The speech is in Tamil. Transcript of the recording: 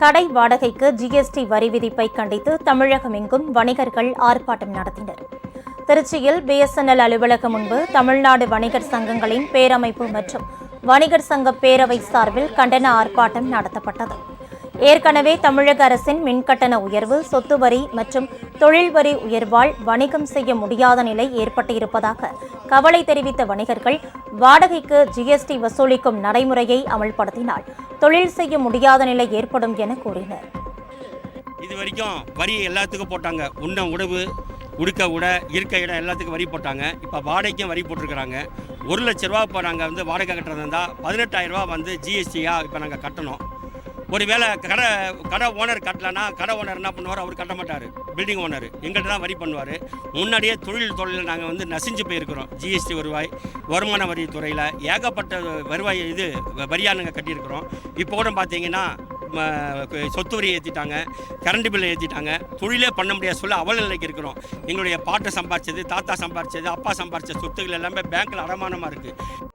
கடை வாடகைக்கு ஜிஎஸ்டி வரி விதிப்பை கண்டித்து தமிழகம் எங்கும் வணிகர்கள் ஆர்ப்பாட்டம் நடத்தினர். திருச்சியில் பிஎஸ்என்எல் அலுவலகம் முன்பு தமிழ்நாடு வணிகர் சங்கங்களின் பேரமைப்பு மற்றும் வணிகர் சங்க பேரவை சார்பில் கண்டன ஆர்ப்பாட்டம் நடத்தப்பட்டது. ஏற்கனவே தமிழக அரசின் மின்கட்டண உயர்வு சொத்து வரி மற்றும் தொழில் வரி உயர்வால் வணிகம் செய்ய முடியாத நிலை ஏற்பட்டிருப்பதாக கவலை தெரிவித்த வணிகர்கள் வாடகைக்கு ஜிஎஸ்டி வசூலிக்கும் நடைமுறையை அமல்படுத்தினால் தொழில் செய்ய முடியாத நிலை ஏற்படும் என கூறினர். இது வரைக்கும் வரி எல்லாத்துக்கும் போட்டாங்க. உண்ண உணவு உடுக்க உட இருக்க இடம் எல்லாத்துக்கும் வரி போட்டாங்க. இப்போ வாடகைக்கும் வரி போட்டிருக்கிறாங்க. ஒரு லட்ச ரூபா இப்போ நாங்கள் வந்து வாடகை கட்டுறது இருந்தால் பதினெட்டாயிரம் ரூபா வந்து ஜிஎஸ்டியாக இப்போ நாங்கள் கட்டணும். ஒருவேளை கடை கடை ஓனர் கட்டலன்னா கடை ஓனர் என்ன பண்ணுவார்? அவர் கட்ட மாட்டார். பில்டிங் ஓனர் எங்கள்கிட்ட தான் வரி பண்ணுவார். முன்னாடியே தொழில் தொழிலில் நாங்கள் வந்து நசிஞ்சு போயிருக்கிறோம். ஜிஎஸ்டி வருவாய் வருமான வரி துறையில் ஏகப்பட்ட வருவாய் இது வரியாக நாங்கள் கட்டியிருக்கிறோம். இப்போ கூட பார்த்தீங்கன்னா ம, சொத்து வரி ஏற்றிட்டாங்க கரண்ட் பில்லை ஏற்றிட்டாங்க தொழிலே பண்ண முடியாத சொல்ல அவல நிலைக்கு இருக்கிறோம். எங்களுடைய பாட்டை சம்பாரிச்சது தாத்தா சம்பாரிச்சது அப்பா சம்பாரிச்ச சொத்துக்கள் எல்லாமே பேங்க்கில் அடமானமாக இருக்குது